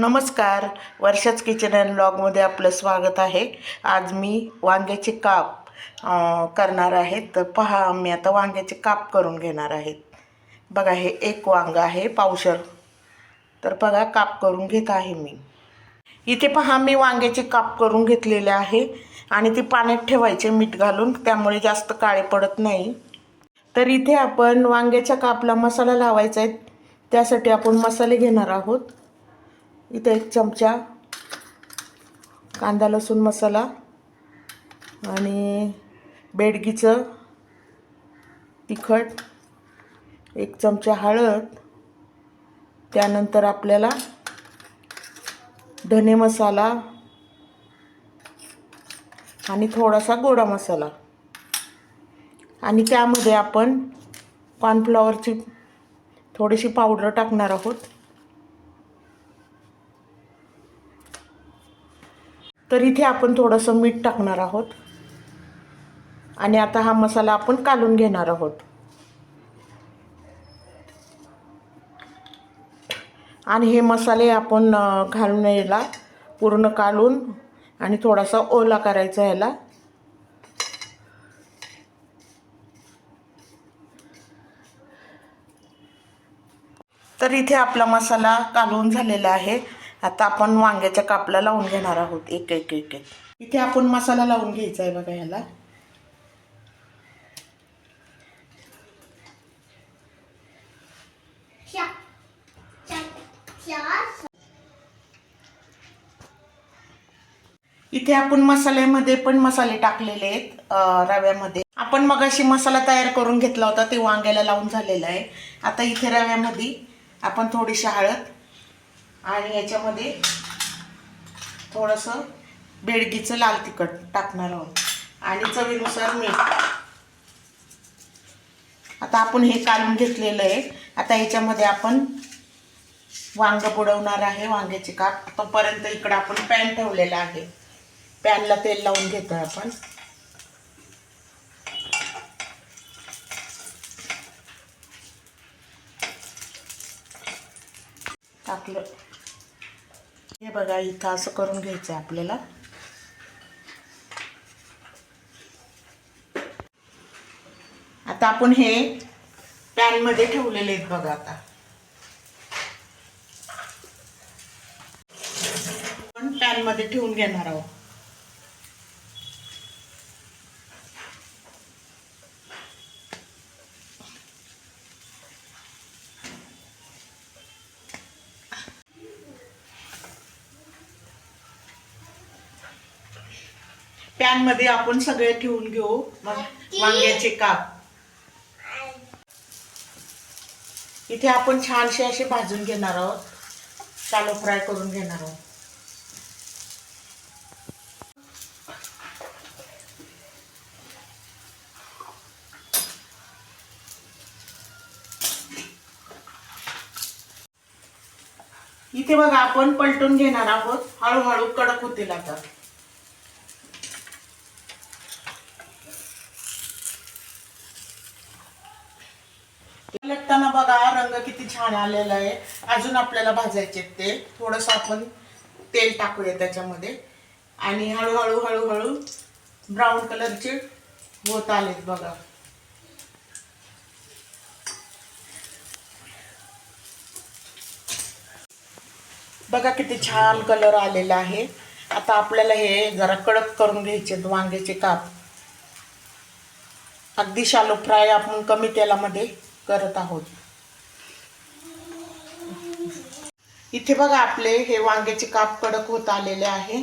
नमस्कार. वर्षाच kitchen and ब्लॉगमध्ये आपलं स्वागत आहे. आज मी वांग्याचे काप करणार आहे. तर पहा मी आता वांग्याचे काप करून घेणार आहेत बघा हे एक वांग आहे पावशर. तर बघा काप करून घेत आहे मी. इथे पहा मी वांग्याचे काप करून घेतलेले आहे. आणि ती पाण्यात ठेवायचे मीठ घालून. त्यामुळे जास्त काळे पडत नाही. तर इथे आपण वांग्याच्या कापला मसाला लावायचा आहे. त्यासाठी आपण मसाले घेणार आहोत. इथं एक चमचा कांदा लसूण मसाला आणि बेडगीचं तिखट एक चमचा हळद त्यानंतर आपल्याला धने मसाला आणि थोडासा गोडा मसाला. आणि त्यामध्ये आपण कॉर्नफ्लॉवरची थोडीशी पावडर टाकणार आहोत. तर इथे आपण थोडंसं मीठ टाकणार आहोत. आणि आता हा मसाला आपण कालून घेणार आहोत. आणि हे मसाले आपण घालून याला पूर्ण कालून आणि थोडासा ओला करायचा याला. तर इथे आपला मसाला कालवून झालेला आहे. आता आपण वांग्याच्या कापला लावून घेणार आहोत. एक एक एक एक. इथे आपण मसाला लावून घ्यायचा आहे बघा ह्याला. इथे आपण मसाल्यामध्ये पण मसाले टाकलेले आहेत रव्यामध्ये. आपण मगाशी मसाला तयार करून घेतला होता ते वांग्याला लावून झालेला आहे. आता इथे रव्यामध्ये आपण थोडीशी हळद आणि याच्यामध्ये थोडंसं बेडगीचं लाल तिखट टाकणार आहोत. आणि चवीनुसार मीठ. आता आपण हे काढून घेतलेलं आहे. आता ह्याच्यामध्ये आपण वांग बुडवणार आहे वांग्याचे काप. तोपर्यंत इकडं आपण पॅन ठेवलेला आहे. पॅनला तेल लावून घेतो आपण. टाकलं. हे बघा इथं असं करून घ्यायचं आहे आपल्याला. आता आपण हे पॅनमध्ये ठेवलेले आहेत बघा आता. आपण पॅनमध्ये ठेवून घेणार आहोत. पॅनमध्ये आपण सगळे ठेवून घेऊ. मग वांग्याचे काप. इथे आपण छानसे असे भाजून घेणार आहोत. शालो फ्राय करून घेणार आहोत. इथे बघा आपण पलटून घेणार आहोत. हळूहळू कडक होतील आता. लटताना बघा रंग किती छान आलेला आहे. अजून आपल्याला भाजायचे ते. थोडंसं आपण तेल टाकूया त्याच्यामध्ये. आणि हळूहळू हळूहळू ब्राऊन कलरचे होत आलेत बघा. बघा किती छान कलर आलेला आहे. आता आपल्याला हे जरा कडक करून घ्यायचे वांग्याचे काप. अगदी शालो फ्राय आपण कमी तेलामध्ये करत आहोत. इथे बघा आपले हे वांग्याचे काप कडक होत आलेले आहे.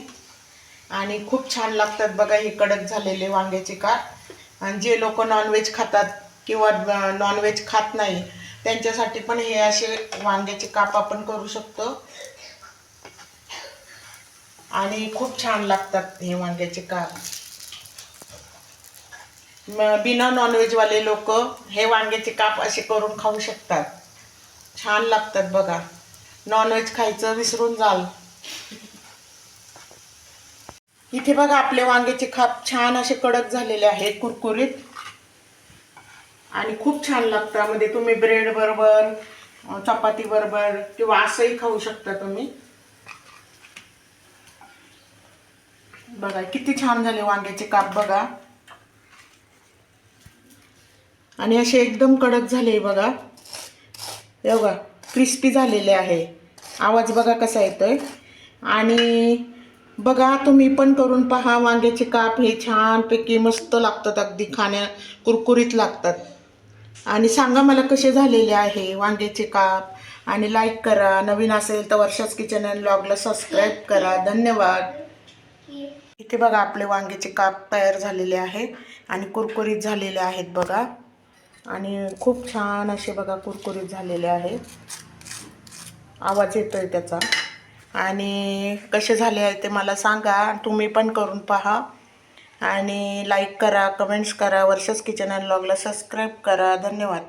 आणि खूप छान लागतात बघा हे कडक झालेले वांग्याचे काप. आणि जे लोक नॉनव्हेज खातात किंवा नॉनव्हेज खात नाही त्यांच्यासाठी पण हे असे वांग्याचे काप आपण करू शकतो. आणि खूप छान लागतात हे वांग्याचे काप. बिना नॉनव्हेजवाले लोक हे वांग्याचे काप असे करून खाऊ शकतात. छान लागतात बघा. नॉनव्हेज खायचं विसरून जाल. इथे बघा आपले वांग्याचे खाप छान असे कडक झालेले आहेत कुरकुरीत. आणि खूप छान लागतं. म्हणजे तुम्ही ब्रेड बरोबर चपाती बरोबर किंवा असंही खाऊ शकता तुम्ही. बघा किती छान झाले वांग्याचे काप बघा. आणि असे एकदम कडक झाले बघा. हे बघा क्रिस्पी झालेले आहे. आवाज बघा कसा येतो आहे आणि बघा तुम्ही पण करून पहा वांग्याचे काप हे छानपैकी मस्त लागतात अगदी खाण्या कुरकुरीत लागतात. आणि सांगा मला कसे झालेले आहे वांग्याचे काप. आणि लाईक करा. नवीन असेल तर वर्षाच किचन अँड ब्लॉगला सबस्क्राईब करा. धन्यवाद. इथे बघा आपले वांग्याचे काप तयार झालेले आहे आणि कुरकुरीत झालेले आहेत बघा. आणि खूप छान असे बघा कुरकुरीत झालेले आहेत. आवाज येतोय त्याचा. आणि कसे झाले आहे ते मला सांगा. तुम्ही पण करून पहा. आणि लाईक करा कमेंट्स करा. वर्षच किचन अँड ब्लॉगला सबस्क्राईब करा. धन्यवाद.